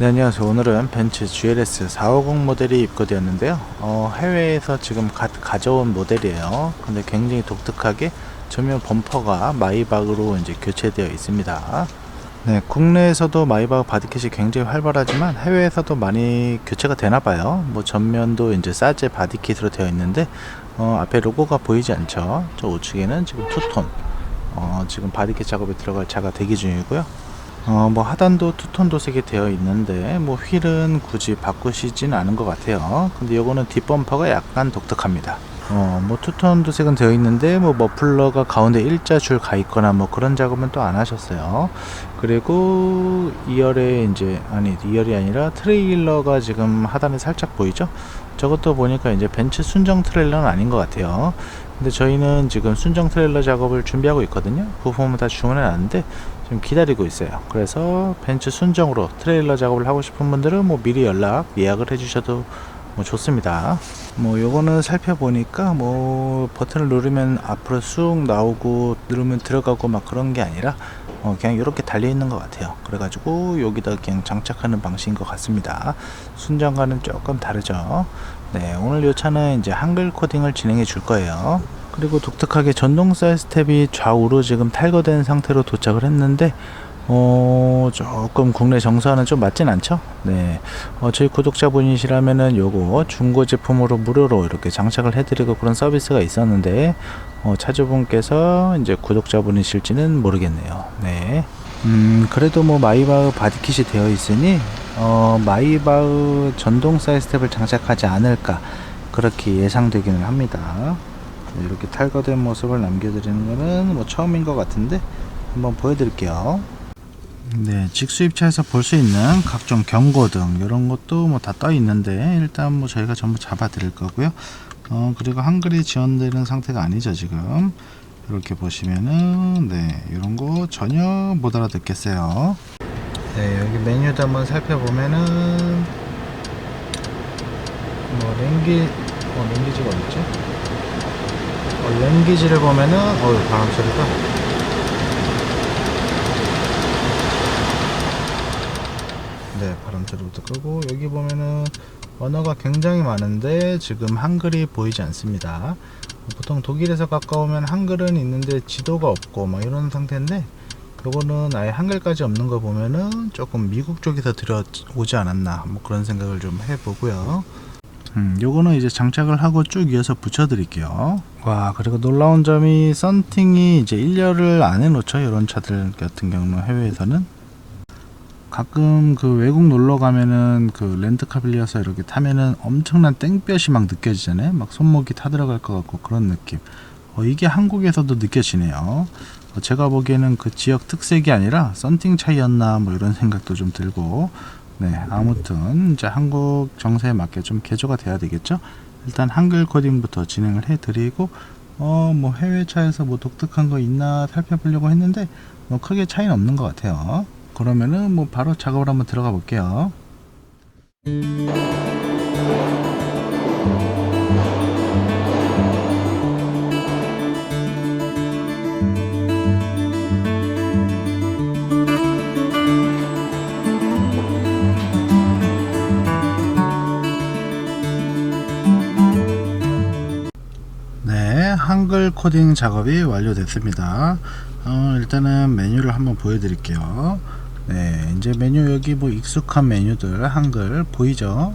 네, 안녕하세요. 오늘은 벤츠 GLS 450 모델이 입고되었는데요. 어, 해외에서 지금 가, 가져온 모델이에요. 근데 굉장히 독특하게 전면 범퍼가 마이박으로 이제 교체되어 있습니다. 네, 국내에서도 마이박 바디킷이 굉장히 활발하지만 해외에서도 많이 교체가 되나 봐요. 뭐 전면도 이제 사제 바디킷으로 되어 있는데 어, 앞에 로고가 보이지 않죠. 저 우측에는 지금 투톤 어, 지금 바디킷 작업에 들어갈 차가 대기 중이고요. 어, 뭐 하단도 투톤 도 색이 되어 있는데 뭐 휠은 굳이 바꾸시진 않은 것 같아요. 근데 요거는 뒷범퍼가 약간 독특합니다. 어, 뭐 투톤 도색은 되어 있는데 뭐 머플러가 가운데 일자 줄 가 있거나 뭐 그런 작업은 또 안 하셨어요. 그리고 2열에 이제 아니 2열이 아니라 트레일러가 지금 하단에 살짝 보이죠? 저것도 보니까 이제 벤츠 순정 트레일러는 아닌 것 같아요. 근데 저희는 지금 순정 트레일러 작업을 준비하고 있거든요. 부품은 다 주문해 놨는데 지금 기다리고 있어요. 그래서 벤츠 순정으로 트레일러 작업을 하고 싶은 분들은 뭐 미리 연락 예약을 해주셔도 뭐 좋습니다. 뭐 요거는 살펴보니까 뭐 버튼을 누르면 앞으로 쑥 나오고 누르면 들어가고 막 그런 게 아니라 어 그냥 이렇게 달려 있는 것 같아요. 그래가지고 여기다 그냥 장착하는 방식인 것 같습니다. 순정과는 조금 다르죠. 네, 오늘 이 차는 이제 한글 코딩을 진행해 줄 거예요. 그리고 독특하게 전동 사이드 스텝이 좌우로 지금 탈거된 상태로 도착을 했는데 어 조금 국내 정서와는 좀 맞진 않죠? 네. 어, 저희 구독자분이시라면은 요거 중고 제품으로 무료로 이렇게 장착을 해드리고 그런 서비스가 있었는데 어, 차주분께서 이제 구독자분이실지는 모르겠네요. 네. 음, 그래도 뭐 마이바흐 바디킷이 되어 있으니 어, 마이바흐 전동 사이드 스텝을 장착하지 않을까 그렇게 예상되기는 합니다. 네, 이렇게 탈거된 모습을 남겨드리는 거는 뭐 처음인 것 같은데 한번 보여드릴게요. 네, 직수입차에서 볼 수 있는 각종 경고등 이런 것도 뭐 다 떠 있는데 일단 뭐 저희가 전부 잡아 드릴 거고요. 어 그리고 한글이 지원되는 상태가 아니죠 지금. 이렇게 보시면은 네 이런 거 전혀 못 알아듣겠어요. 네 여기 메뉴도 한번 살펴보면은 뭐 랭기 어 랭기지가 어딨지? 어, 랭귀지를 보면은 어우 바람 소리가 네 소리부터 끄고 여기 보면은 언어가 굉장히 많은데 지금 한글이 보이지 않습니다 보통 독일에서 가까우면 한글은 있는데 지도가 없고 막 이런 상태인데 요거는 아예 한글까지 없는 거 보면은 조금 미국 쪽에서 들어오지 않았나 뭐 그런 생각을 좀 해보고요 음, 요거는 이제 장착을 하고 쭉 이어서 붙여 드릴게요. 와, 그리고 놀라운 점이 썬팅이 이제 1열을 안 해놓죠. 이런 차들 같은 경우는 해외에서는. 가끔 그 외국 놀러 가면은 그 렌트카 빌려서 이렇게 타면은 엄청난 땡볕이 막 느껴지잖아요. 막 손목이 타들어갈 것 같고 그런 느낌. 어, 이게 한국에서도 느껴지네요. 어, 제가 보기에는 그 지역 특색이 아니라 썬팅 차이였나 뭐 이런 생각도 좀 들고 네, 아무튼 이제 한국 정세에 맞게 좀 개조가 돼야 되겠죠. 일단 한글 코딩부터 진행을 해드리고 어 뭐 해외 차에서 뭐 독특한 거 있나 살펴보려고 했는데 뭐 크게 차이는 없는 것 같아요. 그러면은 뭐 바로 작업을 한번 들어가 볼게요. 네, 한글 코딩 작업이 완료됐습니다. 어, 일단은 메뉴를 한번 보여드릴게요. 네, 이제 메뉴 여기 뭐 익숙한 메뉴들 한글 보이죠?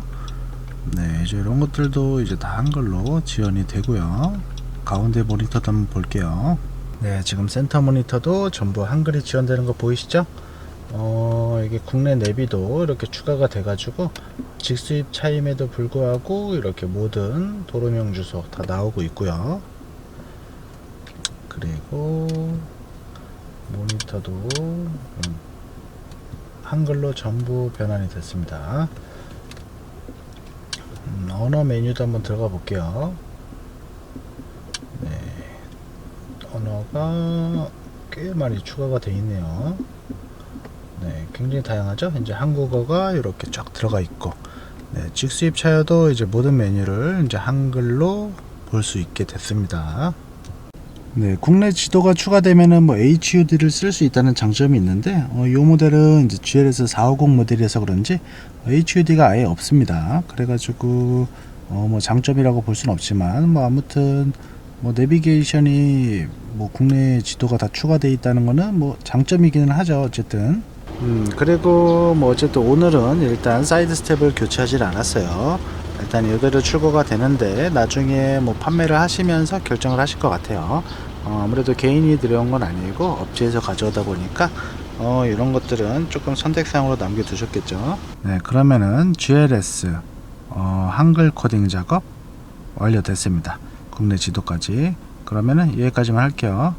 네, 이제 이런 것들도 이제 다 한글로 지원이 되고요. 가운데 모니터도 한번 볼게요. 네, 지금 센터 모니터도 전부 한글이 지원되는 거 보이시죠? 어, 이게 국내 내비도 이렇게 추가가 돼가지고 직수입 차임에도 불구하고 이렇게 모든 도로명 주소 다 나오고 있고요. 그리고 모니터도 음, 한글로 전부 변환이 됐습니다. 음, 언어 메뉴도 한번 들어가 볼게요. 네, 언어가 꽤 많이 추가가 되어 있네요. 네, 굉장히 다양하죠. 이제 한국어가 이렇게 쫙 들어가 있고, 네, 직수입 차여도 이제 모든 메뉴를 이제 한글로 볼 수 있게 됐습니다. 네, 국내 지도가 추가되면은 뭐 HUD를 쓸 수 있다는 장점이 있는데 어, 이 모델은 이제 GLS 450 모델이라서 그런지 HUD가 아예 없습니다. 그래가지고 어, 뭐 장점이라고 볼 수는 없지만 뭐 아무튼 뭐 내비게이션이 뭐 국내 지도가 다 추가되어 있다는 거는 뭐 장점이기는 하죠. 어쨌든. 음, 그리고 뭐 어쨌든 오늘은 일단 사이드 스텝을 교체하지 않았어요. 일단 이대로 출고가 되는데 나중에 뭐 판매를 하시면서 결정을 하실 것 같아요. 어, 아무래도 개인이 들여온 건 아니고 업체에서 가져오다 보니까 어, 이런 것들은 조금 선택사항으로 남겨두셨겠죠. 네, 그러면은 GLS 어, 한글 코딩 작업 완료됐습니다. 국내 지도까지. 그러면은 여기까지만 할게요.